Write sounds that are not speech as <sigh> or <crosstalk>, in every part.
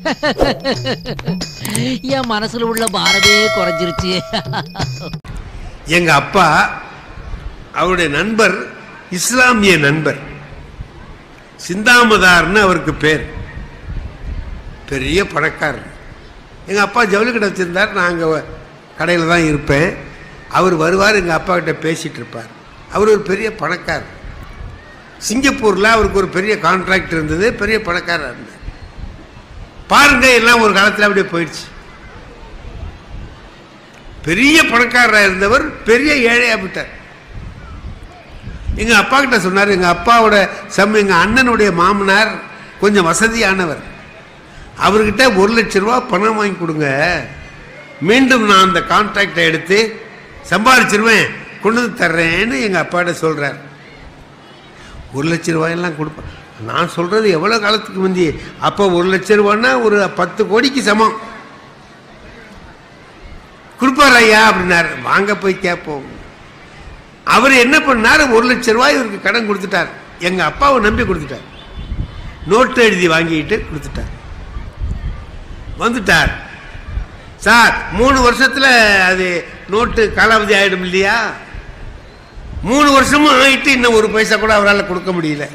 <laughs> என் மனசுல உள்ள பாரதே குறைஞ்சிருச்சு. எங்க அப்பா அவருடைய நண்பர் இஸ்லாமிய நண்பர். சிந்தாமதார்னு அவருக்கு பேர். பெரிய பணக்காரர். எங்கள் அப்பா ஜவுளி கடை வச்சுருந்தார். நான் அங்கே கடையில் தான் இருப்பேன். அவர் வருவார் எங்கள் அப்பா கிட்ட பேசிகிட்டு இருப்பார். அவர் ஒரு பெரிய பணக்காரர். சிங்கப்பூரில் அவருக்கு ஒரு பெரிய கான்ட்ராக்ட் இருந்தது. பெரிய பணக்காரர் இருந்தார். பாருங்க எல்லாம் ஒரு காலத்தில் அப்படியே போயிடுச்சு. பெரிய பணக்காரராக இருந்தவர் பெரிய ஏழையாக விட்டார் எங்கள் அப்பா கிட்ட சொன்னார் எங்கள் அப்பாவோட சம் எங்கள் அண்ணனுடைய மாமனார் கொஞ்சம் வசதியானவர். அவர்கிட்ட ஒரு லட்ச ரூபா பணம் வாங்கி கொடுங்க. மீண்டும் நான் அந்த கான்ட்ராக்டை எடுத்து சம்பாதிச்சிருவேன் கொண்டு வந்து தர்றேன்னு எங்கள் அப்பாட்ட சொல்கிறார் ஒரு லட்ச ரூபாயெல்லாம் கொடுப்பேன் நான் சொல்கிறது எவ்வளோ காலத்துக்கு முந்தி? அப்போ ஒரு லட்ச ரூபான்னா ஒரு பத்து கோடிக்கு சமம். கொடுப்பார் ஐயா அப்படின்னாரு. வாங்க போய் கேட்போம். அவர் என்ன பண்ணார்? ஒரு லட்ச ரூபாய் இவருக்கு கடன் கொடுத்துட்டார். எங்கள் அப்பாவை நம்பி கொடுத்துட்டார். நோட்டு எழுதி வாங்கிட்டு கொடுத்துட்டார். வந்துட்டார். சார் மூணு வருஷத்தில் அது நோட்டு காலாவதி ஆகிடும் இல்லையா? மூணு வருஷமும் ஆயிட்டு இன்னும் ஒரு பைசா கூட அவரால் கொடுக்க முடியல.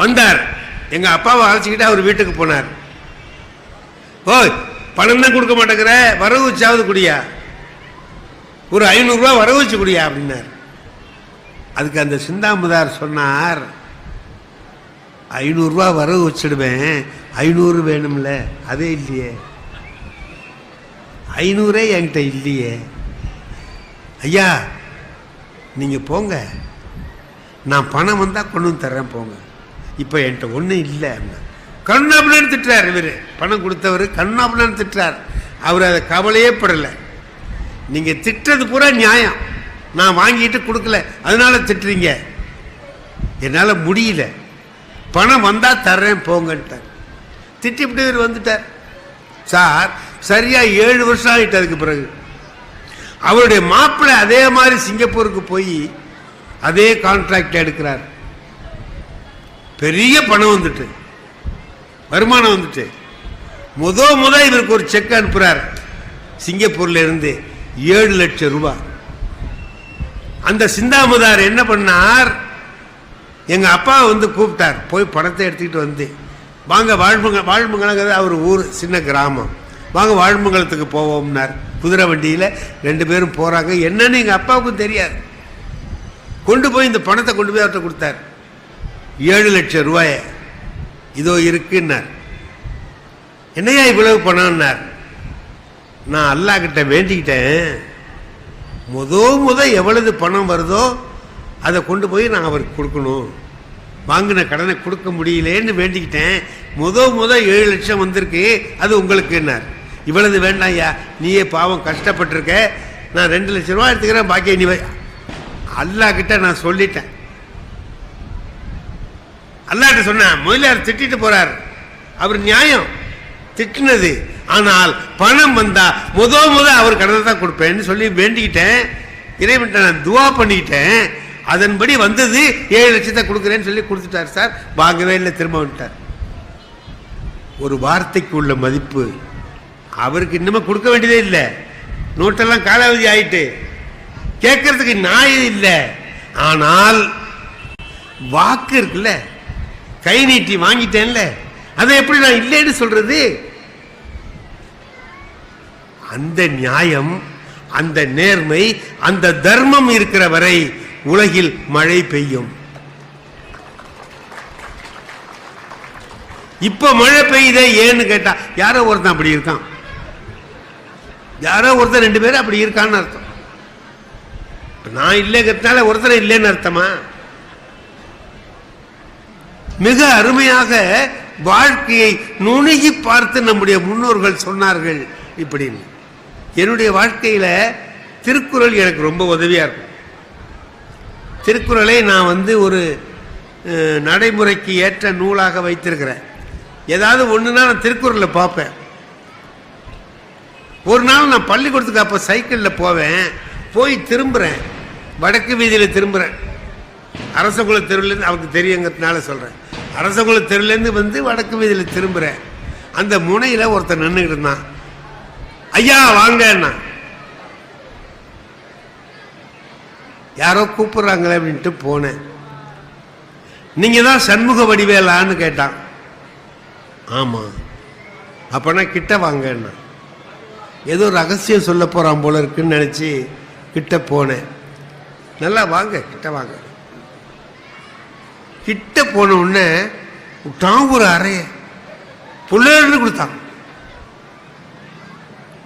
வந்தார். எங்க அப்பாவை அழைச்சிக்கிட்டு அவர் வீட்டுக்கு போனார். ஓ பணம் தான் கொடுக்க மாட்டேங்கிற வரவு வச்சாவது குடியா. ஒரு ஐநூறுரூவா வரவு வச்சு குடியா அப்படின்னார். அதுக்கு அந்த சிந்தாமுதார் சொன்னார் ஐநூறுரூவா வரவு வச்சிடுவேன் ஐநூறு வேணும்ல அதே இல்லையே. ஐநூறே என்கிட்ட இல்லையே. ஐயா நீங்கள் போங்க. நான் பணம் வந்தால் கொண்டு வந்து தர்றேன் போங்க. இப்போ என்கிட்ட ஒன்றும் இல்லை கண்ணாபுலன்னு திட்டுறார் இவர். பணம் கொடுத்தவர் கண்ணாபுலன்னு திட்டுறார். அவர் அதை கவலையே படலை. நீங்கள் திட்டுறது பூரா நியாயம். நான் வாங்கிட்டு கொடுக்கல. அதனால திட்டுறீங்க. என்னால் முடியல. பணம் வந்தால் தர்றேன் போங்கன்ட்டார். திட்டிவிட்டு இவர் வந்துட்டார். சார் சரியாக ஏழு வருஷம் ஆகிட்டு அதுக்கு பிறகு. அவருடைய மாப்பிள்ளை அதே மாதிரி சிங்கப்பூருக்கு போய் அதே கான்ட்ராக்ட் எடுக்கிறார். பெரிய பணம் வந்துட்டு வருமானம் வந்துட்டு. முத முத இவருக்கு ஒரு செக் அனுப்புறார். சிங்கப்பூர்ல இருந்து ஏழு லட்சம் ரூபாய் அந்த சிந்தாமதார் என்ன பண்ணார்? எங்க அப்பா வந்து கூப்பிட்டார். போய் பணத்தை எடுத்துக்கிட்டு வந்து வாங்க வாழ்மங்க வாழ்மங்கலங்கிறது அவர் ஊர் சின்ன கிராமம். வாங்க வாழ்மங்கலத்துக்கு போவோம்னார். குதிரை வண்டியில் ரெண்டு பேரும் போகிறாங்க என்னன்னு எங்கள் அப்பாவுக்கும் தெரியாது. கொண்டு போய் இந்த பணத்தை கொண்டு போய் அவர்கிட்ட கொடுத்தார். ஏழு லட்சம் ரூபாய. இதோ இருக்குன்னார். என்னையா இவ்வளவு பணம்னார்? நான் அல்லாஹ் கிட்ட வேண்டிக்கிட்டேன். முத முத எவ்வளவு பணம் வருதோ அதை கொண்டு போய் நான் அவருக்கு கொடுக்கணும். வாங்கின கடனை கொடுக்க முடியலேன்னு வேண்டிக்கிட்டேன். முத முத ஏழு லட்சம் வந்திருக்கு அது உங்களுக்குன்னார். இவ்வளவு வேண்டாம் ஐயா நீயே பாவம் கஷ்டப்பட்டிருக்க. நான் ரெண்டு லட்ச ரூபா எடுத்துக்கிறேன் பாக்கிய நீ அல்லா அல்லாஹ் கிட்ட நான் சொல்லிட்டேன். அல்லாட்ட சொன்ன முதலியார் திட்டிட்டு போறார். அவர் நியாயம் திட்டினது. ஆனால் பணம் வந்தா முத முத அவர் கடனை தான் கொடுப்பேன்னு சொல்லி வேண்டிக்கிட்டேன். இறைவன்ட்ட நான் துவா பண்ணிக்கிட்டேன். அதன்படி வந்தது ஏழு லட்சத்தை கொடுக்குறேன்னு சொல்லி கொடுத்துட்டார் சார். வாங்கவே இல்லை திரும்ப வந்துட்டார். ஒரு வார்த்தைக்கு உள்ள மதிப்பு அவருக்கு இன்னுமே கொடுக்க வேண்டியதே இல்லை. நோட்டெல்லாம் காலாவதி ஆயிட்டு கேட்கறதுக்கு நியாயம் இல்லை. ஆனால் வாக்கு இருக்குல்ல. கை நீட்டி வாங்கிட்டேன்ல. அதை எப்படி நான் இல்லைன்னு சொல்றது? அந்த நியாயம் அந்த நேர்மை அந்த தர்மம் இருக்கிற வரை உலகில் மழை பெய்யும். இப்ப மழை பெய்யுதே ஏன்னு கேட்டா யாரோ ஒருத்தன் அப்படி இருக்கான். யாரோ ஒருத்தன் ரெண்டு பேரும் அப்படி இருக்கான்னு அர்த்தம். நான் இல்லைங்கிறதுனால ஒருத்தர் இல்லைன்னு அர்த்தமா? மிக அருமையாக வாழ்க்கையை நுணுகி பார்த்து நம்முடைய முன்னோர்கள் சொன்னார்கள் இப்படின்னு. என்னுடைய வாழ்க்கையில் திருக்குறள் எனக்கு ரொம்ப உதவியாக இருக்கும். திருக்குறளை நான் வந்து ஒரு நடைமுறைக்கு ஏற்ற நூலாக வைத்திருக்கிறேன். ஏதாவது ஒன்றுனா நான் திருக்குறளை பார்ப்பேன். ஒரு நாள் நான் பள்ளிக்கூடத்துக்கு அப்போ சைக்கிளில் போவேன். போய் திரும்புகிறேன் வடக்கு வீதியில் திரும்புகிறேன் அரசகுல தெருவிலேருந்து அவருக்கு தெரியுங்கிறதுனால சொல்கிறேன் அரசகுல தெருலேருந்து வந்து வடக்கு வீதியில் திரும்புகிறேன் அந்த முனையில் ஒருத்தன் நின்றுக்கிட்டு இருந்தான். ஐயா வாங்கண்ணா. யாரோ கூப்பிடுறாங்களே அப்படின்ட்டு போனேன். நீங்கள் தான் சண்முக வடிவேலான்னு கேட்டான். ஆமாம் அப்போனா கிட்ட வாங்கண்ணா. ஏதோ ரகசியம் சொல்ல போகிறான் போல இருக்குன்னு நினச்சி கிட்ட போனேன். நல்லா வாங்க கிட்ட வாங்க. கிட்ட போன உடனே விட்டான் ஒரு அறைய புள்ளன்னு கொடுத்தான்.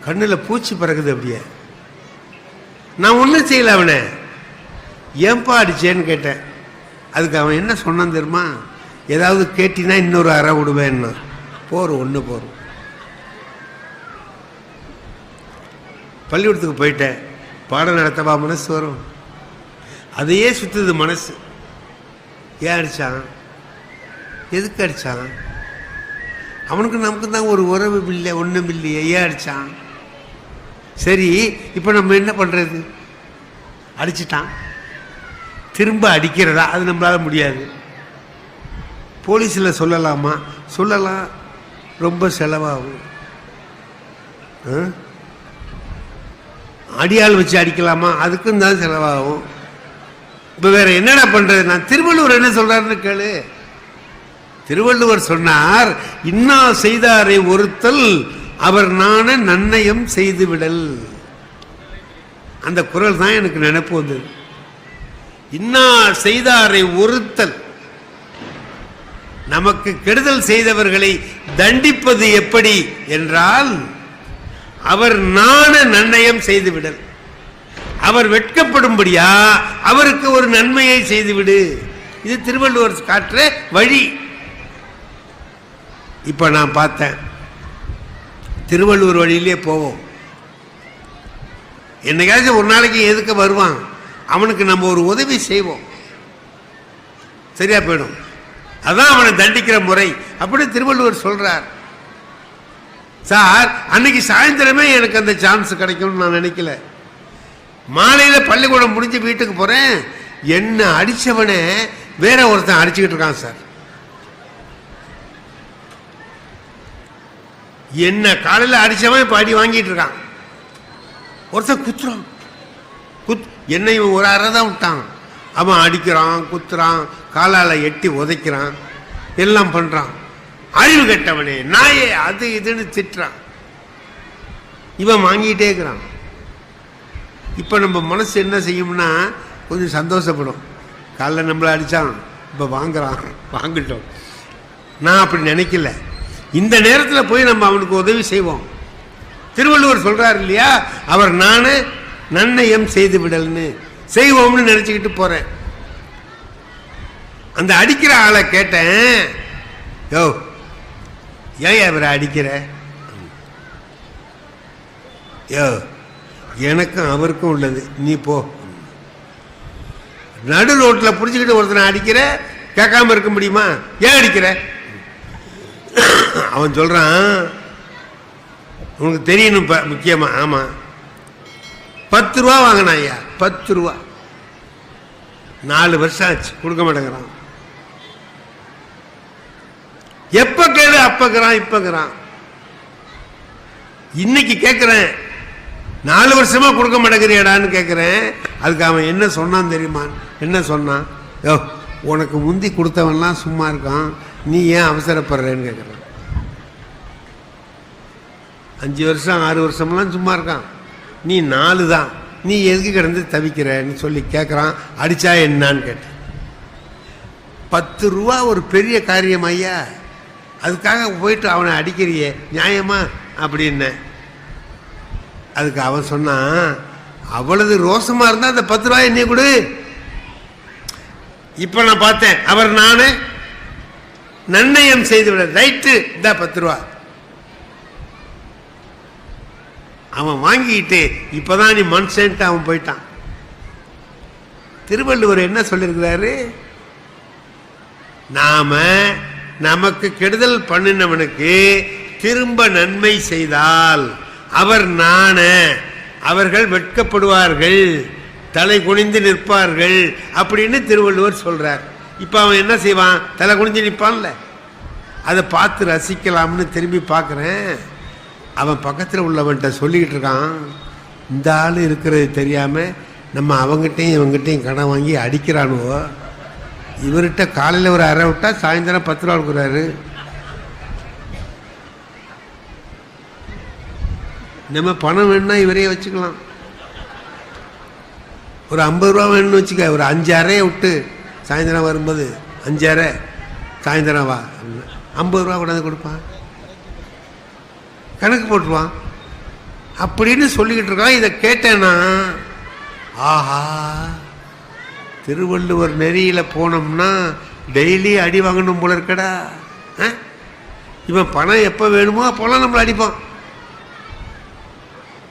கண்ணில் பூச்சி பறக்குது அப்படியே. நான் ஒன்றும் செய்யல அவனை. ஏன்பா அடிச்சேன்னு கேட்டேன். அதுக்கு அவன் என்ன சொன்னான் தெரியுமா? ஏதாவது கேட்டினா இன்னொரு அறை விடுவேன்னா. போறோம் ஒன்று போறோம் பள்ளிக்கூடத்துக்கு போயிட்டேன். பாடம் நடத்தவா மனசு வரும். அதையே சுத்துது மனசு. ஏன் அடித்தான் எதுக்கு அடித்தான் அவனுக்கு நமக்கு தான் ஒரு உறவு இல்லை ஒன்றும் இல்லையே ஏன் அடித்தான் சரி இப்போ நம்ம என்ன பண்ணுறது அடிச்சிட்டான். திரும்ப அடிக்கிறதா? அது நம்மளால் முடியாது. போலீஸில் சொல்லலாமா? சொல்லலாம். ரொம்ப செலவாகும். அடியால் வச்சு அடிக்கலாமா? அதுக்கும் தான் செலவாகும். இப்போ வேற என்னடா பண்றது? நான் திருவள்ளுவர் என்ன சொல்றாருன்னு கேளு. திருவள்ளுவர் சொன்னார் இன்னா செய்தாரை ஒருத்தல் அவர் நாண நன்னயம் செய்து விடல் அந்த குரல் தான் எனக்கு நினைப்பு வந்தது. இன்னா செய்தாரை ஒருத்தல் நமக்கு கெடுதல் செய்தவர்களை தண்டிப்பது எப்படி? என்றால் அவர் நாண நன்னயம் செய்துவிடல். அவர் வெட்கப்படும்படியா அவருக்கு ஒரு நன்மையை செய்துவிடு. இது திருவள்ளுவர் காட்டுற வழி. இப்ப நான் பார்த்தேன். திருவள்ளுவர் வழியிலே போவோம். என்னைக்காச்சும் ஒரு நாளைக்கு எதுக்கு வருவான்? அவனுக்கு நம்ம ஒரு உதவி செய்வோம். சரியா போயிடும். அதான் அவனை தண்டிக்கிற முறை. அப்படி திருவள்ளுவர் சொல்றார். சார் அன்னைக்கு சாயந்தரமே எனக்கு அந்த சான்ஸ் கிடைக்கும்னு நான் நினைக்கல. மாலையில் பள்ளிக்கூடம் முடிஞ்சு வீட்டுக்கு போகிறேன் என்ன அடிச்சவனே வேற ஒருத்தன் அடிச்சுக்கிட்டு இருக்கான் சார். என்ன காலையில் அடிச்சவன் இப்போ அடி வாங்கிட்டு இருக்கான். ஒருத்தன் குத்துறான். குத் என்னை இவன் ஒரு அறை தான் விட்டான். அவன் அடிக்கிறான் குத்துறான் காலால் எட்டி உதைக்கிறான் எல்லாம் பண்ணுறான் அறிவு கெட்டவனே நாயே அது இதுன்னு திட்டுறான். இவன் வாங்கிட்டே இருக்கிறான். இப்போ நம்ம மனசு என்ன செய்யும்னா கொஞ்சம் சந்தோஷப்படும். காலைல நம்மளை அடித்தான் இப்போ வாங்குறான் வாங்கிட்டோம். நான் அப்படி நினைக்கல. இந்த நேரத்தில் போய் நம்ம அவனுக்கு உதவி செய்வோம். திருவள்ளுவர் சொல்கிறார் இல்லையா? அவர் நானே நன்னயம் செய்து விடல்னு. செய்வோம்னு நினச்சிக்கிட்டு போகிறேன் அந்த அடிக்கிற ஆளை கேட்டேன் யோ ஏன் அவரை அடிக்கிற? யோ எனக்கும் அவருக்கும் உள்ளது. நீ போ. நடு ரோட்டில் பிடிச்சிக்கிட்டு ஒருத்தனை அடிக்கிற கேட்காம இருக்க முடியுமா? ஏன் அடிக்கிற? அவன் சொல்றான் உனக்கு தெரியணும் இப்போ முக்கியமா. ஆமா. பத்து ரூபா வாங்கினா ஐயா பத்து ரூபா. நாலு வருஷம் ஆச்சு கொடுக்க மாட்டேங்கிறான். எப்ப கேளு அப்பக்கிறான் இப்பங்கிறான் இன்னைக்கு கேட்கிறேன் நாலு வருஷமா கொடுக்க மாட்டேங்கிறியடான்னு கேட்குறேன் அதுக்கு அவன் என்ன சொன்னான் தெரியுமா? என்ன சொன்னான்? யோ உனக்கு முந்தி கொடுத்தவன்லாம் சும்மா இருக்கான். நீ ஏன் அவசரப்படுறேன்னு கேட்குறான் அஞ்சு வருஷம் ஆறு வருஷம்லாம் சும்மா இருக்கான். நீ நாலு தான். நீ எதுக்கு கிடந்து தவிக்கிறன்னு சொல்லி கேட்குறான் அடிச்சா என்னான்னு கேட்டேன். பத்து ரூபா ஒரு பெரிய காரியம் ஐயா. அதுக்காக போயிட்டு அவனை அடிக்கிறியே. நியாயமா? அப்படின்னேன் அதுக்கு அவன் சொன்னான் அவ்வளவு ரோசமா இருந்தால் அந்த பத்து ரூபாய் நீ கொடு. இப்போ நான் பார்த்தேன் அவர் நானு நன்னயம் செய்து விட ரைட்டு இந்த பத்து ரூபா. அவன் வாங்கிக்கிட்டு இப்போதான் நீ மனுஷன்ட்டு அவன் போயிட்டான். திருவள்ளுவர் என்ன சொல்லியிருக்கிறாரு நாம நமக்கு கெடுதல் பண்ணினவனுக்கு திரும்ப நன்மை செய்தால் அவர் நாண. அவர்கள் வெட்கப்படுவார்கள். தலை குனிந்து நிற்பார்கள். அப்படின்னு திருவள்ளுவர் சொல்றார். இப்போ அவன் என்ன செய்வான்? தலை குனிஞ்சு நிற்பான்ல. அதை பார்த்து ரசிக்கலாம்னு திரும்பி பார்க்குறேன். அவன் பக்கத்தில் உள்ளவன்கிட்ட சொல்லிக்கிட்டு இருக்கான். இந்த ஆள் இருக்கிறது தெரியாமல் நம்ம அவங்ககிட்டையும் இவங்ககிட்டையும் கடன் வாங்கி அடிக்கிறானுவோ? இவர்கிட்ட காலையில் ஒரு அரை விட்டா சாயந்தரம் பத்து ரூபா கொடுக்குறாரு. நம்ம பணம் வேணும்னா இவரே வச்சுக்கலாம். ஒரு ஐம்பது ரூபா வேணும்னு வச்சுக்க ஒரு அஞ்சு அறையை விட்டு சாயந்தரம் வரும்போது அஞ்சு அறை சாயந்தரம் வா ஐம்பது ரூபா கொண்டாந்து கொடுப்பான். கணக்கு போட்டுருவான். அப்படின்னு சொல்லிக்கிட்டு இருக்கான். இதை கேட்டேன்னா ஆஹா திருவள்ளுவர் நெறியில் போனோம்னா டெய்லி அடி வாங்கணும் போல இருக்கடா. ஆ? இவன் பணம் எப்போ வேணுமோ அப்போல்லாம் நம்மளை அடிப்பான்.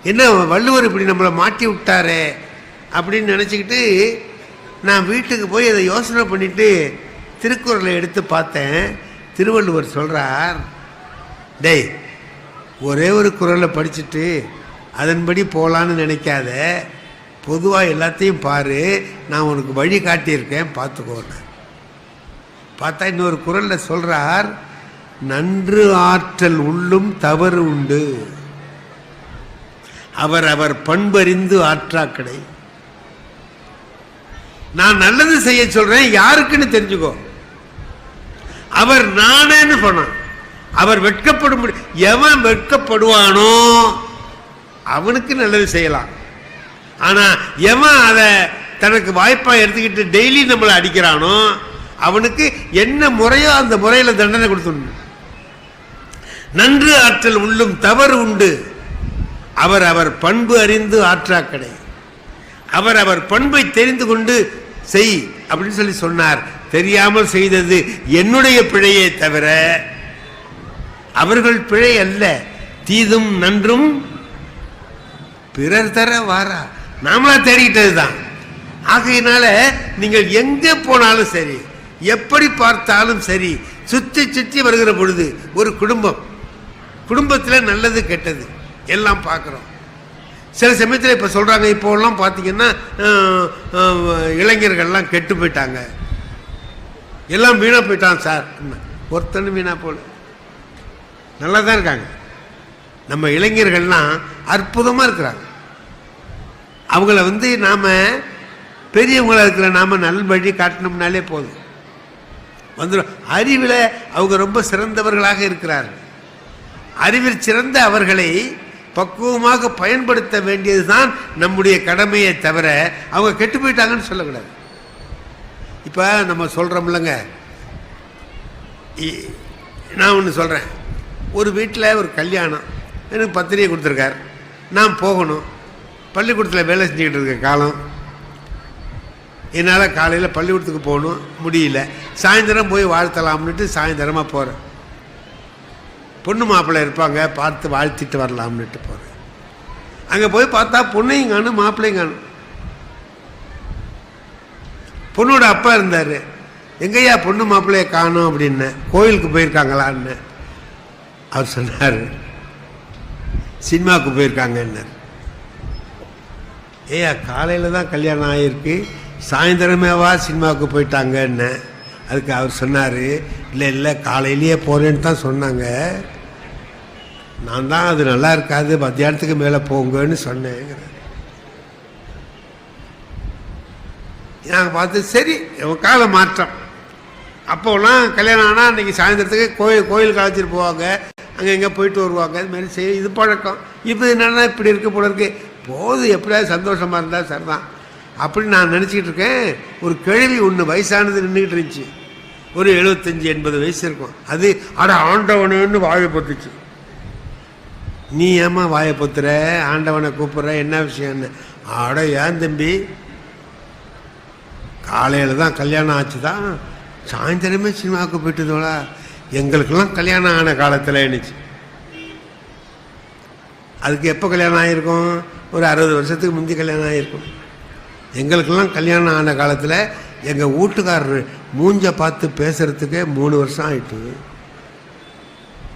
என்ன வள்ளுவர் இப்படி நம்மளை மாட்டி விட்டாரே அப்படின்னு நினச்சிக்கிட்டு நான் வீட்டுக்கு போய் அதை யோசனை பண்ணிட்டு திருக்குறளை எடுத்து பார்த்தேன். திருவள்ளுவர் சொல்கிறார் டேய் ஒரே ஒரு குரலை படிச்சுட்டு அதன்படி போகலான்னு நினைக்காத. பொதுவாக எல்லாத்தையும் பாரு. நான் உனக்கு வழி காட்டியிருக்கேன் பார்த்துக்கோன்னு பார்த்தா இன்னொரு குறளில் சொல்கிறார் நன்று ஆற்றல் உள்ளும் தவறு உண்டு. அவர் அவர் பண்பறிந்து ஆற்றாக்கடை. நான் நல்லது செய்ய சொல்றேன் யாருக்குன்னு தெரிஞ்சுக்கோ. அவர் நானேன்னு சொன்னான். அவர் வெட்கப்படும் எவன் வெட்கப்படுவானோ அவனுக்கு நல்லது செய்யலாம். ஆனா எவன் அதை தனக்கு வாய்ப்பா எடுத்துக்கிட்டு டெய்லி நம்மளை அடிக்கிறானோ அவனுக்கு என்ன முறையோ அந்த முறையில் தண்டனை கொடுத்துடணும். நன்று ஆற்றல் உள்ளும் தவறு உண்டு. அவர் அவர் பண்பு அறிந்து ஆற்றாக்கடை அவர் அவர் பண்பை தெரிந்து கொண்டு செய் அப்படின்னு சொல்லி சொன்னார். தெரியாமல் செய்தது என்னுடைய பிழையே தவிர அவர்கள் பிழை அல்ல. தீதும் நன்றும் பிறர் தர வாரா. நாமளா தேடிக்கிட்டது தான். ஆகையினால நீங்கள் எங்கே போனாலும் சரி எப்படி பார்த்தாலும் சரி சுற்றி சுற்றி வருகிற பொழுது ஒரு குடும்பம். குடும்பத்தில் நல்லது கெட்டது. எல்லாம் பார்க்குறோம். சில சமயத்தில் இப்போ சொல்கிறாங்க இப்போலாம் பார்த்தீங்கன்னா இளைஞர்கள்லாம் கெட்டு போயிட்டாங்க. எல்லாம் வீணாக போயிட்டான் சார். ஒருத்தனும் வீணாக போல நல்லா தான் இருக்காங்க. நம்ம இளைஞர்கள்லாம் அற்புதமாக இருக்கிறாங்க. அவங்கள வந்து நாம் பெரியவங்களாக இருக்கிற நாம் நல்வழி காட்டினோம்னாலே போதும். வந்துடும் அறிவில் அவங்க ரொம்ப சிறந்தவர்களாக இருக்கிறார்கள். அறிவில் சிறந்த அவர்களை பக்குவமாக பயன்படுத்த வேண்டியதுதான் நம்முடைய கடமையை தவிர அவங்க கெட்டு போயிட்டாங்கன்னு சொல்லக்கூடாது. இப்போ நம்ம சொல்கிறோம்லங்க இ- நான் ஒன்று சொல்கிறேன் ஒரு வீட்டில் ஒரு கல்யாணம். எனக்கு பத்திரிகை கொடுத்துருக்கார். நான் போகணும். பள்ளிக்கூடத்தில் வேலை செஞ்சுக்கிட்டு இருக்க காலம். என்னால் காலையில் பள்ளிக்கூடத்துக்கு போகணும். முடியல. சாயந்தரம் போய் வாழ்த்தலாம்னுட்டு சாயந்தரமாக போகிறேன் பொண்ணு மாப்பிள்ளை இருப்பாங்க பார்த்து வாழ்த்திட்டு வரலாம்னுட்டு போகிறேன் அங்கே போய் பார்த்தா பொண்ணையும் காணும் மாப்பிள்ளையும் காணும். பொண்ணோட அப்பா இருந்தார். எங்கேயா பொண்ணு மாப்பிள்ளைய காணும் அப்படின்னு கோயிலுக்கு போயிருக்காங்களான்னு அவர் சொன்னார். சினிமாவுக்கு போயிருக்காங்கன்னார் ஏய்யா காலையில் தான் கல்யாணம் ஆகிருக்கு சாயந்தரமேவா சினிமாவுக்கு போயிட்டாங்கன்னு அதுக்கு அவர் சொன்னார். இல்லை இல்லை காலையிலேயே போகிறேன்னு தான் சொன்னாங்க. நான் தான் அது நல்லா இருக்காது மத்தியானத்துக்கு மேலே போங்கன்னு சொன்னேங்கிறேன் நாங்கள் பார்த்து சரி இவன் கால மாற்றம். அப்போலாம் கல்யாணம் ஆனால் அன்றைக்கி சாயந்தரத்துக்கு கோயில் கோயிலுக்கு அழைச்சிட்டு போவாங்க. அங்கே எங்கே போயிட்டு வருவாங்க. இது மாதிரி செய்ய இது பழக்கம். இப்போ என்னென்னா இப்படி இருக்குது போல இருக்குது போது எப்படியாவது சந்தோஷமாக இருந்தால் சரிதான். அப்படின்னு நான் நினச்சிக்கிட்டு இருக்கேன் ஒரு கேள்வி ஒன்று வயசானது நின்றுக்கிட்டு இருந்துச்சு. ஒரு எழுபத்தஞ்சி எண்பது வயசு இருக்கும். அது அட ஆண்டவனுன்னு வாழை பொத்துச்சு. நீ ஏம்மா வாயை பொத்துற? ஆண்டவனை கூப்பிட்ற? என்ன விஷயம்னு? அட ஏன் தம்பி? காலையில் தான் கல்யாணம் ஆச்சு தான் சாயந்தரமே சினிமாவுக்கு போயிட்டுதோடா எங்களுக்கெல்லாம் கல்யாணம் ஆன காலத்தில் என்னச்சு அதுக்கு எப்போ கல்யாணம் ஆகிருக்கும் ஒரு அறுபது வருஷத்துக்கு முந்தி கல்யாணம் ஆகிருக்கும் எங்களுக்கெல்லாம் கல்யாணம் ஆன காலத்தில் எங்கள் வீட்டுக்காரர் மூஞ்ச பார்த்து பேசுகிறதுக்கே மூணு வருஷம் ஆகிட்டு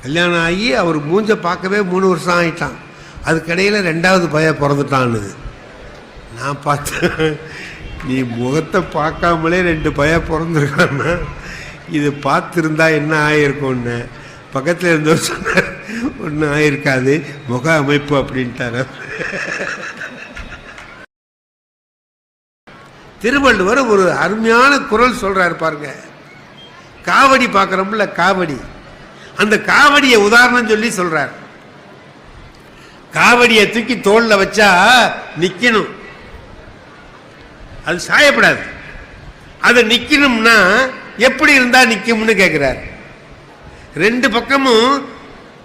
கல்யாணம் ஆகி அவர் மூஞ்ச பார்க்கவே மூணு வருஷம் ஆகிட்டான் அதுக்கிடையில் ரெண்டாவது பய பிறந்துட்டான்னு நான் பார்த்தேன் நீ முகத்தை பார்க்காமலே ரெண்டு பய பிறந்திருக்கான்னா இது பார்த்துருந்தா என்ன ஆகிருக்கும்னு பக்கத்தில் இருந்தவர் சொன்னார் ஒன்றும் ஆகிருக்காது முக அமைப்பு அப்படின்ட்டார் திருவள்ளுவர் ஒரு அருமையான குரல் சொல்றாரு பாருங்க. காவடி பார்க்குறோம்ல காவடி. அந்த காவடியை உதாரணம் சொல்லி சொல்றார். காவடியை தூக்கி தோல்ல வச்சா நிக்கணும். அது சாயப்படாது. அது நிக்கணும்னா எப்படி இருந்தா நிக்கும்னு கேட்கிறார் ரெண்டு பக்கமும்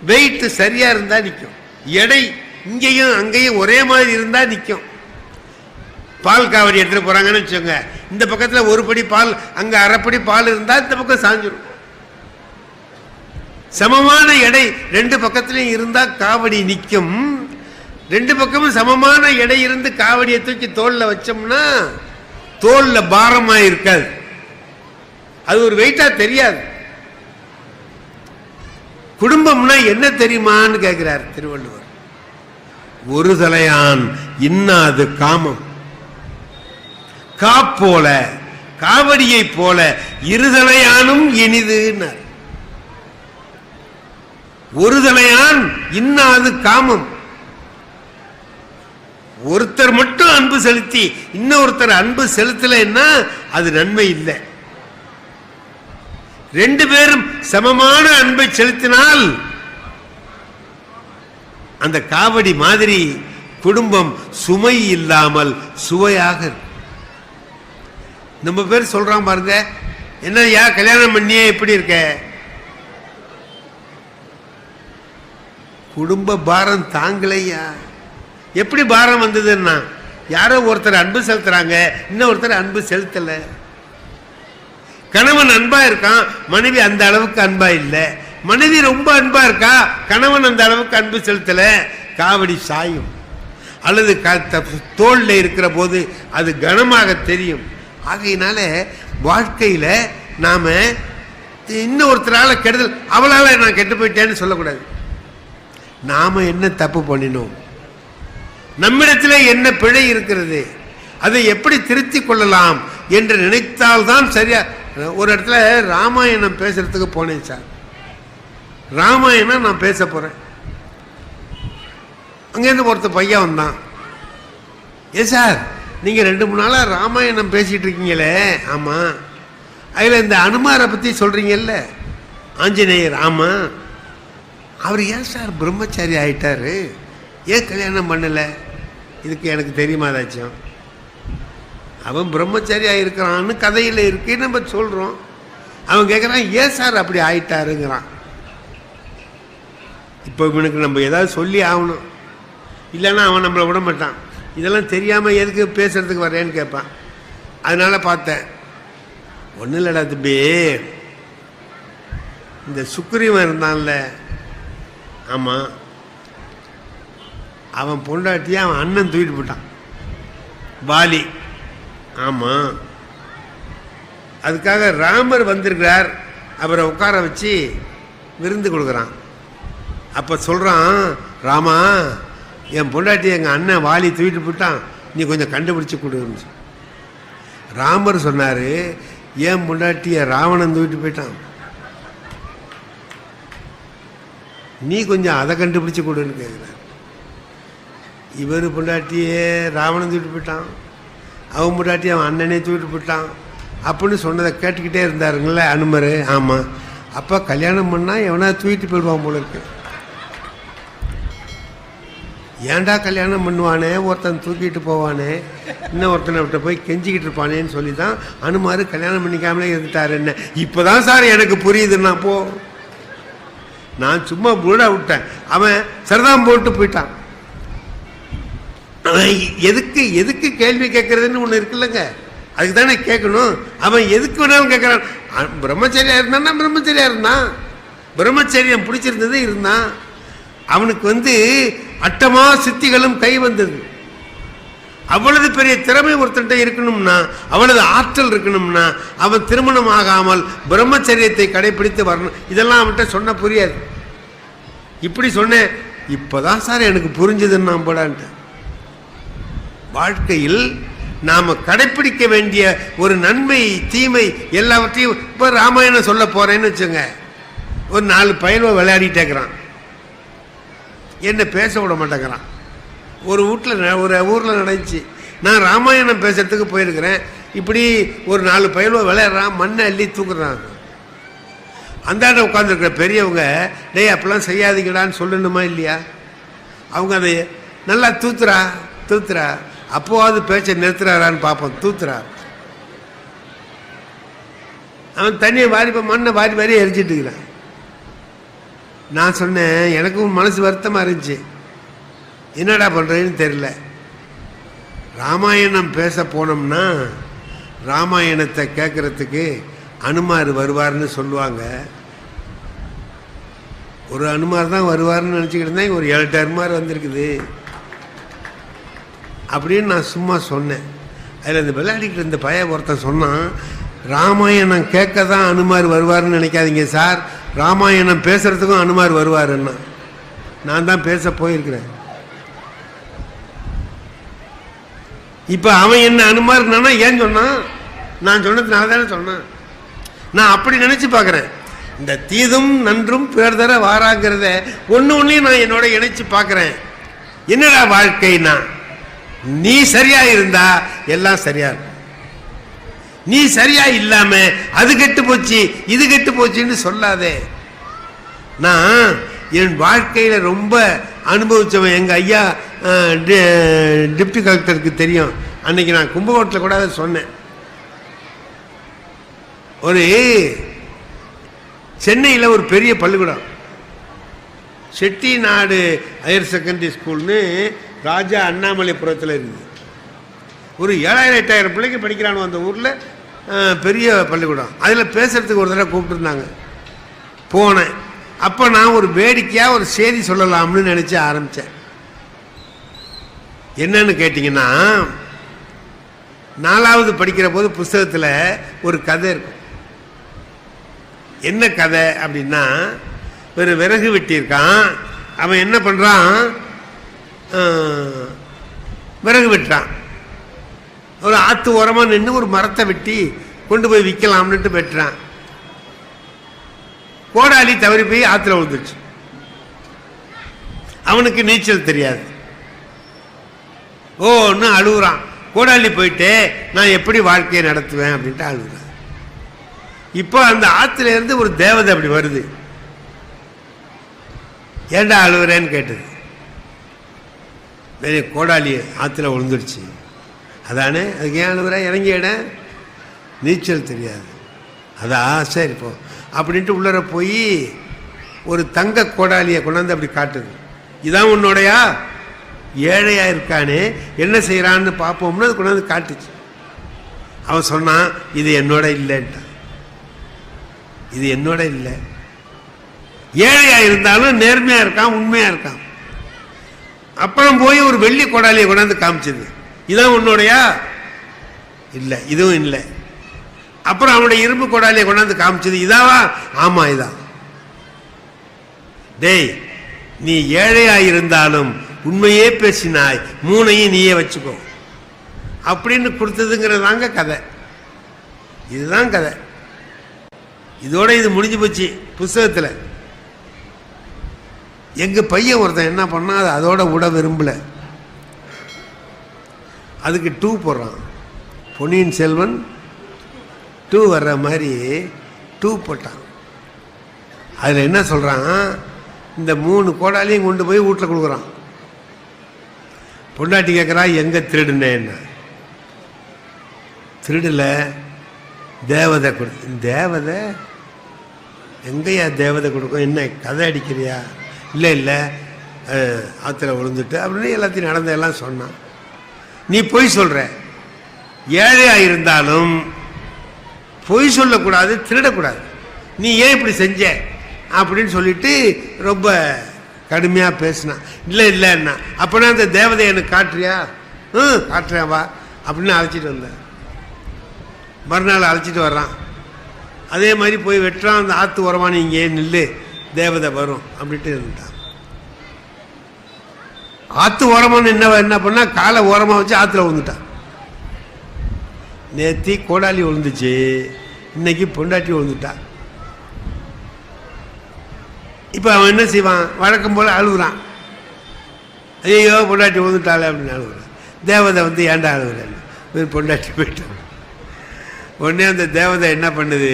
வெயிட் சரியா இருந்தா நிக்கும். எடை இங்கேயும் அங்கேயும் ஒரே மாதிரி இருந்தா நிக்கும். பால் காவடி எடுத்துட்டு போறாங்கன்னு வச்சுக்கோங்க. இந்த பக்கத்துல ஒரு படி பால் அங்க அரைப்படி பால் இருந்தால் இந்த பக்கம் சாஞ்சிடும் சமமான எடை ரெண்டு பக்கத்துலயும் இருந்தா காவடி நிக்கும். ரெண்டு பக்கமும் சமமான எடை இருந்து காவடியை தூக்கி தோல்ல வச்சோம்னா தோல்ல பாரமா இருக்காது. அது ஒரு வெயிட்டா தெரியாது. குடும்பம்னா என்ன தெரியுமான்னு கேட்கிறார் திருவள்ளுவர். ஒரு தலையான் இன்னாது காமம். காப்போல காவடியை போல இருதலையானும் இனிதுன்னார். ஒரு தலையான் இன்னாது காமம். ஒருத்தர் மட்டும் அன்பு செலுத்தி இன்னொருத்தர் அன்பு செலுத்தலைன்னா அது நன்மை இல்லை. ரெண்டு பேரும் சமமான அன்பை செலுத்தினால் அந்த காவடி மாதிரி குடும்பம் சுமை இல்லாமல் சுவையாக இருக்கும். நம்ம பேர் சொல்றான் பாருங்க. என்ன ஐயா கல்யாணம் பண்ணியே எப்படி இருக்க? குடும்ப பாரம் தாங்கலையா? எப்படி பாரம் வந்ததுன்னா யாரோ ஒருத்தர் அன்பு செலுத்துறாங்க இன்னொருத்தர் அன்பு செலுத்தல. கணவன் அன்பா இருக்கான் மனைவி அந்த அளவுக்கு அன்பா இல்லை. மனைவி ரொம்ப அன்பா இருக்கா கணவன் அந்த அளவுக்கு அன்பு செலுத்தல. காவடி சாயும். அல்லது க- தோல்ல இருக்கிற போது அது கனமாக தெரியும். ஆகையினால வாழ்க்கையில் நாம் இன்னொருத்தரால் கெடுதல் அவளால் நான் கெட்டு போயிட்டேன்னு சொல்லக்கூடாது. நாம் என்ன தப்பு பண்ணினோம்? நம்மிடத்தில் என்ன பிழை இருக்கிறது? அதை எப்படி திருத்திக் கொள்ளலாம் என்று நினைத்தால்தான் சரியா ஒரு இடத்துல ராமாயணம் பேசுறதுக்கு போனேன் சார். ராமாயணம் நான் பேச போகிறேன் அங்கேருந்து ஒருத்தர் பையன் வந்தான். ஏ சார் நீங்கள் ரெண்டு மூணு நாளாக ராமாயணம் பேசிகிட்டு இருக்கீங்களே? ஆமாம் அதில் இந்த அனுமாரை பற்றி சொல்கிறீங்கல்ல ஆஞ்சநேயர் ஆமா. அவர் ஏன் சார் பிரம்மச்சாரி ஆகிட்டார் ஏன் கல்யாணம் பண்ணல? இதுக்கு எனக்கு தெரியுமா ஏதாச்சும் அவன் பிரம்மச்சாரி இருக்கிறான்னு கதையில் இருக்கு நம்ம சொல்கிறோம் அவன் கேட்குறான் ஏன் சார் அப்படி ஆயிட்டாருங்கிறான்? இப்போ இவனுக்கு நம்ம ஏதாவது சொல்லி ஆகணும். இல்லைன்னா அவன் நம்மளை விட மாட்டான். இதெல்லாம் தெரியாமல் எதுக்கு பேசுறதுக்கு வரேன்னு கேட்பான். அதனால பார்த்தேன். ஒன்றும் இல்லைடா தம்பி. இந்த சுக்ரீவன் இருந்தான்ல. ஆமாம் அவன் பொண்டாட்டியை அவன் அண்ணன் தூக்கிட்டு போட்டான் வாலி ஆமாம் அதுக்காக ராமர் வந்திருக்கிறார். அவரை உட்கார வச்சு விருந்து கொடுக்குறான். அப்போ சொல்கிறான் ராமா என் பொண்டாட்டி எங்கள் அண்ணன் வாலி தூக்கிட்டு போட்டான் நீ கொஞ்சம் கண்டுபிடிச்சி கொடுன்னு ராமர் சொன்னார் ஏன் பொண்டாட்டிய ராவணன் தூக்கிட்டு போயிட்டான். நீ கொஞ்சம் அதை கண்டுபிடிச்சி கொடுன்னு கேட்குறாரு இவர் பொண்டாட்டியே ராவணன் தூக்கிட்டு போயிட்டான். அவன் பொண்டாட்டி அவன் அண்ணனே தூக்கிட்டு போயிட்டான். அப்படின்னு சொன்னதை கேட்டுக்கிட்டே இருந்தாருங்களே அனுமர். ஆமாம் அப்போ கல்யாணம் பண்ணால் எவனா தூக்கிட்டு போயிடுவான் போல இருக்கு. ஏன்டா கல்யாணம் பண்ணுவானே? ஒருத்தன் தூக்கிட்டு போவானே? இன்னும் ஒருத்தனை விட்ட போய் கெஞ்சிக்கிட்டு இருப்பானேன்னு சொல்லி தான் அனுமாரு கல்யாணம் பண்ணிக்காமலே இருந்துட்டாரு என்ன? இப்போ தான் சார் எனக்கு புரியுதுன்னா போ. நான் சும்மா புருடா விட்டேன். அவன் சரிதான் போட்டு போயிட்டான். அவன் எதுக்கு எதுக்கு கேள்வி கேட்கறதுன்னு ஒன்று இருக்குல்லங்க. அதுக்கு தானே கேட்கணும். அவன் எதுக்கு வேணாலும் கேட்குறான். பிரம்மச்சரியா இருந்தான்னா பிரம்மச்சரியா இருந்தான். பிரம்மச்சரியம் பிடிச்சிருந்தது இருந்தான். அவனுக்கு வந்து அட்டமா சித்திகளும் கை வந்தது. அவ்வளவு பெரிய திறமை ஒருத்தன்ட்ட இருக்கணும்னா அவ்வளவு ஆற்றல் இருக்கணும்னா அவன் திருமணம் ஆகாமல் பிரம்மச்சரியத்தை கடைபிடித்து வரணும். இதெல்லாம் அவன்கிட்ட சொன்ன புரியாது. இப்படி சொன்னேன் இப்போதான் சார் எனக்கு புரிஞ்சதுன்னு நான் வாழ்க்கையில் நாம் கடைப்பிடிக்க வேண்டிய ஒரு நன்மை தீமை எல்லாவற்றையும் இப்போ ராமாயணம் சொல்ல போகிறேன்னு வச்சுங்க ஒரு நாலு பயல்வ விளையாடிட்டே இருக்கிறான். என்னை பேச விட மாட்டேங்கிறான். ஒரு வீட்டில் ஒரு ஊரில் நடந்துச்சு. நான் ராமாயணம் பேசுறதுக்கு போயிருக்கிறேன். இப்படி ஒரு நாலு பயிலோ விளையாடுறான் மண்ணை அள்ளி தூக்குறாங்க அந்தாண்ட உட்காந்துருக்கிற பெரியவங்க டேய் அப்பெல்லாம் செய்யாதீங்கடான்னு சொல்லணுமா இல்லையா? அவங்க அதை நல்லா தூத்துறா தூத்துறா. அப்போவாது பேச்சை நிறுத்துறாரான்னு பார்ப்போம். தூத்துறா. அவன் தண்ணியை வாரி மண்ணை வாரி வாரி எரிச்சிட்டு இருக்கிறான். நான் சொன்னேன் எனக்கும் மனசு வருத்தமாக இருந்துச்சு. என்னடா பண்ணுறதுன்னு தெரியல. ராமாயணம் பேச போனோம்னா ராமாயணத்தை கேட்குறதுக்கு அனுமார் வருவார்னு சொல்லுவாங்க. ஒரு அனுமார் தான் வருவார்னு நினச்சிக்கிட்டு இருந்தேன் ஒரு ஏழு டர்மார் வந்திருக்குது. அப்படின்னு நான் சும்மா சொன்னேன். அதில் இந்த விளையாடிக்கிட்டு இருந்த பைய ஒருத்தன் சொன்னான் ராமாயணம் கேட்க தான் அனுமார் வருவார்னு நினைக்காதீங்க சார். ராமாயணம் பேசுறதுக்கும் அனுமார் வருவாருன்னா நான் தான் பேச போயிருக்கிறேன். இப்போ அவன் என்ன அனுமார்னா ஏன் சொன்னான்? நான் சொன்னதுனால தானே சொன்னான். நான் அப்படி நினைச்சு பார்க்குறேன். இந்த தீதும் நன்றும் பிறர் தர வாராங்கிறத ஒன்று ஒன்றையும் நான் என்னோட இணைச்சு பார்க்குறேன். என்னடா வாழ்க்கைனா நீ சரியா இருந்தா எல்லாம் சரியா இருக்கும். நீ சரியா இல்லாம அது கெட்டு போச்சு இது கெட்டு போச்சுன்னு சொல்லாதே. நான் என் வாழ்க்கையில ரொம்ப அனுபவிச்சவன் எங்க ஐயா டிப்டி கலெக்டருக்கு தெரியும். அன்னைக்கு நான் கும்பகோணத்தில் கூட அதை சொன்னேன். ஒரு சென்னையில் ஒரு பெரிய பள்ளிக்கூடம். செட்டிநாடு ஹையர் செகண்டரி ஸ்கூல்னு ராஜா அண்ணாமலைபுரத்தில் இருக்குது. ஒரு ஏழாயிரம் எட்டாயிரம் பிள்ளைங்க படிக்கிறானோ அந்த ஊரில். பெரிய பள்ளிக்கூடம். அதில் பேசுகிறதுக்கு ஒரு தடவை கூப்பிட்டுருந்தாங்க. போனேன். அப்போ நான் ஒரு வேடிக்கையாக ஒரு செய்தி சொல்லலாம்னு நினச்சி ஆரம்பித்தேன் என்னன்னு கேட்டிங்கன்னா நாலாவது படிக்கிற போது புஸ்தகத்தில் ஒரு கதை இருக்கும். என்ன கதை அப்படின்னா ஒரு விறகு வெட்டியிருக்கான். அவன் என்ன பண்ணுறான் விறகு வெட்டுறான். ஒரு ஆற்று ஓரமாக நின்று ஒரு மரத்தை வெட்டி கொண்டு போய் விற்கலாம்னுட்டு பெற்றான் கோடாலி தவறி போய் ஆற்றுல விழுந்துச்சு அவனுக்கு நீச்சல் தெரியாது. ஓ ஒன்று அழுகுறான். கோடாலி போயிட்டு நான் எப்படி வாழ்க்கையை நடத்துவேன்? அப்படின்ட்டு அழுகுறான். இப்போ அந்த ஆற்றுல இருந்து ஒரு தேவதை அப்படி வருது. ஏன்டா அழுகுறேன்னு? கேட்டது. கோடாலி ஆற்றுல விழுந்துருச்சு. அதானே? அதுக்கு ஏன் அழுகுற? இறங்கி நீச்சல் தெரியாது. அதா சரி போ. அப்படின்ட்டு உள்ளர போய் ஒரு தங்க கோடாலியை கொண்டாந்து அப்படி காட்டுது. இதான் உன்னோடையா? ஏழையாக இருக்கானே. என்ன செய்கிறான்னு பார்ப்போம்னு அது கொண்டாந்து காட்டுச்சு. அவன் சொன்னான் இது என்னோட இல்லைன்ட்டான். இது என்னோட இல்லை. ஏழையாக இருந்தாலும் நேர்மையாக இருக்கான் உண்மையாக இருக்கான். அப்புறம் போய் ஒரு வெள்ளி கோடாலியை கொண்டாந்து காமிச்சது. இதான் உன்னுடையா? இல்லை இதுவும் இல்லை. அப்புறம் அவனுடைய இரும்பு கொடாலியை கொண்டாந்து காமிச்சது இதாவா? ஆமா இதான். டேய் நீ ஏழையா இருந்தாலும் உண்மையே பேசினாய் மூணையும் நீயே வச்சுக்கோ. அப்படின்னு கொடுத்ததுங்கிறதாங்க கதை. இதுதான் கதை. இதோட இது முடிஞ்சு போச்சு புஸ்தகத்தில். எங்க பையன் ஒருத்தன் என்ன பண்ணா அதோட விட விரும்பலை. அதுக்கு டூ போடுறான். பொன்னியின் செல்வன் டூ வர்ற மாதிரி டூ போட்டான். அதில் என்ன சொல்கிறான் இந்த மூணு கோடாலையும் கொண்டு போய் வீட்டில் கொடுக்குறான். பொண்டாட்டி கேட்குறா எங்கே திருடுனேன்னு திருடலை தேவதை கொடு தேவதை? எங்கேயா தேவதை கொடுக்கும்? என்ன கதை அடிக்கிறியா? இல்லை இல்லை. ஆற்றுல விழுந்துட்டு அப்படின்னு எல்லாத்தையும் நடந்ததெல்லாம் சொன்னான். நீ பொய் சொல்கிற ஏழையாக இருந்தாலும் பொய் சொல்லக்கூடாது திருடக்கூடாது. நீ ஏன் இப்படி செஞ்ச? அப்படின்னு சொல்லிட்டு ரொம்ப கடுமையாக பேசினான் இல்லை இல்லைன்னா அப்படின்னா அந்த தேவதை எனக்கு காட்டுறியா? ம் காட்டுறேன் வா. அப்படின்னு அழைச்சிட்டு வந்தேன். மறுநாள் அழைச்சிட்டு வர்றான். அதே மாதிரி போய் வெட்டுறான் அந்த ஆற்று உரமா இங்கே நில்லு தேவதை வரும் அப்படின்ட்டு இருந்தான். ஆற்று ஓரமாக என்ன என்ன பண்ணால் காலை ஓரமாக வச்சு ஆற்றுல விழுந்துட்டான் நேத்தி கோடாலி விழுந்துச்சு. இன்னைக்கு பொண்டாட்டி விழுந்துட்டா. இப்போ அவன் என்ன செய்வான்? வழக்கம் போல் அழுகுறான். ஐயோ பொண்டாட்டி விழுந்துட்டாளே அப்படின்னு அழுகுறான். தேவதை வந்து ஏன்டா அழுகுறேன் பொண்டாட்டி போயிட்டான். உடனே அந்த தேவதை என்ன பண்ணுது?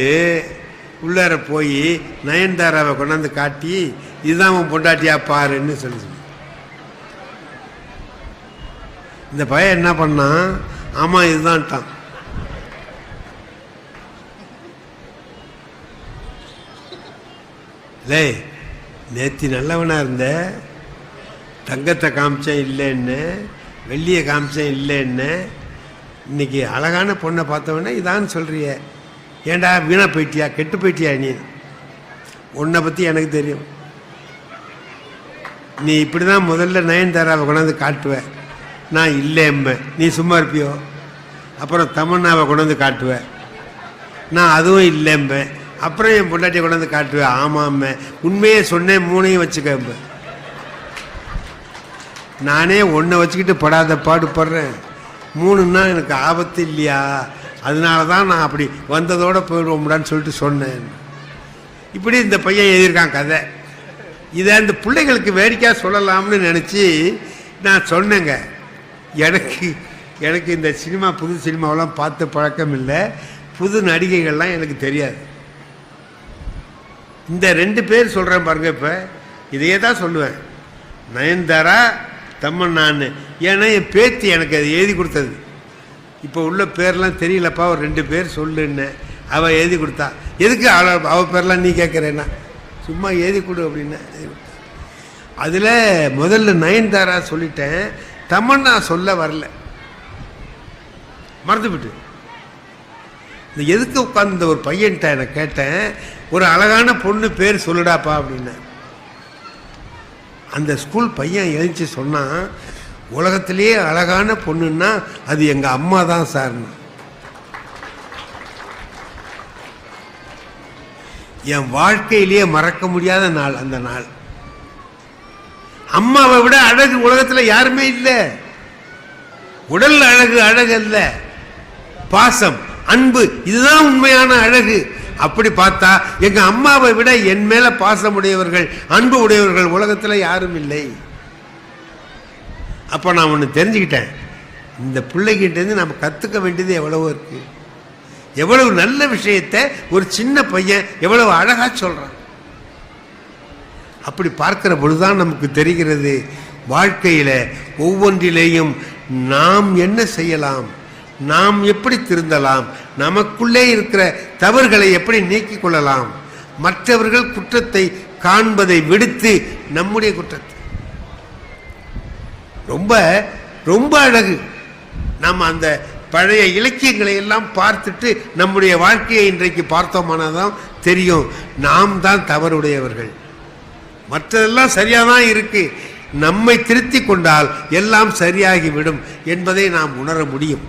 உள்ளார போய் நயன்தாராவை கொண்டாந்து காட்டி இதுதான் உன் பொண்டாட்டியா பாருன்னு சொல்லுது. இந்த பையன் என்ன பண்ணான் ஆமாம் இதுதான்ட்டான். லே நேத்தி நல்லவனாக இருந்த? தங்கத்தை காமிச்சேன் இல்லைன்னு வெள்ளியை காமிச்சேன் இல்லைன்னு. இன்னைக்கு அழகான பொண்ணை பார்த்தவொடனே இதான் சொல்கிறிய ஏன்டா வீணா போயிட்டியா? கெட்டு போயிட்டியா நீ? உன்னை பற்றி எனக்கு தெரியும். நீ இப்படி தான் முதல்ல நயன்தாராவை கொண்டாந்து காட்டுவ. நான் இல்லைம்பேன் நீ சும்மா இருப்பியோ? அப்புறம் தமன்னாவை கொண்டாந்து காட்டுவேன் நான் அதுவும் இல்லைம்பேன் அப்புறம் என் பொண்டாட்டியை கொண்டாந்து காட்டுவேன் ஆமாம் உண்மையே சொன்னேன் மூணையும் வச்சுக்கம்பேன் நானே ஒன்றை வச்சுக்கிட்டு படாத பாடுபடுறேன் மூணுன்னா எனக்கு ஆபத்து இல்லையா? அதனால தான் நான் அப்படி வந்ததோடு போயிடுவோம்டான்னு சொல்லிட்டு சொன்னேன். இப்படி இந்த பையன் எழுதியிருக்கான் கதை. இதை அந்த பிள்ளைகளுக்கு வேடிக்கையாக சொல்லலாம்னு நினச்சி நான் சொன்னேங்க. எனக்கு எனக்கு இந்த சினிமா புது சினிமாவெல்லாம் பார்த்து பழக்கம் இல்லை. புது நடிகைகள்லாம் எனக்கு தெரியாது. இந்த ரெண்டு பேர் சொல்கிறேன் பாருங்க இப்போ. இதையே தான் சொல்லுவேன். நயன்தாரா தம்மன் நான் ஏன்னா என் பேத்தி எனக்கு அது எழுதி கொடுத்தது. இப்போ உள்ள பேர்லாம் தெரியலப்பா ஒரு ரெண்டு பேர் சொல்லுன்னு. அவள் எழுதி கொடுத்தா. எதுக்கு அவ அவள் பேர்லாம் நீ கேட்குறேன்னா? சும்மா எழுதி கொடு அப்படின்னு அதில் முதல்ல நயன்தாரா சொல்லிட்டேன். தமன்னா சொல்ல வரல. மறந்துவிட்டு. இந்த எதுக்கு உட்கார்ந்த ஒரு பையன்ட்ட என்னை கேட்டேன் ஒரு அழகான பொண்ணு பேர் சொல்லுடாப்பா அப்படின்னு. அந்த ஸ்கூல் பையன் எழுந்துச்சு சொன்னான் உலகத்திலேயே அழகான பொண்ணுன்னா அது எங்கள் அம்மா தான் சார்னு. என் வாழ்க்கையிலேயே மறக்க முடியாத நாள் அந்த நாள். அம்மாவை விட அழகு உலகத்தில் யாருமே இல்லை. உடல் அழகு அழகு அல்ல. பாசம் அன்பு இதுதான் உண்மையான அழகு. அப்படி பார்த்தா எங்க அம்மாவை விட என் மேல பாசம் உடையவர்கள் அன்பு உடையவர்கள் உலகத்தில் யாரும் இல்லை. அப்ப நான் ஒன்று தெரிஞ்சுக்கிட்டேன். இந்த பிள்ளைகிட்டேருந்து நம்ம கற்றுக்க வேண்டியது எவ்வளவோ இருக்கு. எவ்வளவு நல்ல விஷயத்தை ஒரு சின்ன பையன் எவ்வளவு அழகாக சொல்கிறான் அப்படி பார்க்கிற பொழுதுதான் நமக்கு தெரிகிறது வாழ்க்கையில் ஒவ்வொன்றிலேயும் நாம் என்ன செய்யலாம் நாம் எப்படி திருந்தலாம் நமக்குள்ளே இருக்கிற தவறுகளை எப்படி நீக்கிக் கொள்ளலாம் மற்றவர்கள் குற்றத்தை காண்பதை விடுத்து நம்முடைய குற்றத்தை. ரொம்ப ரொம்ப அழகு. நாம் அந்த பழைய இலக்கியங்களை எல்லாம் பார்த்துட்டு நம்முடைய வாழ்க்கையை இன்றைக்கு பார்த்தோமானதான் தெரியும் நாம் தான் தவறுடையவர்கள். மற்றதெல்லாம் சரியாக தான் இருக்கு. நம்மை திருத்தி கொண்டால் எல்லாம் சரியாகிவிடும் என்பதை நாம் உணர முடியும்.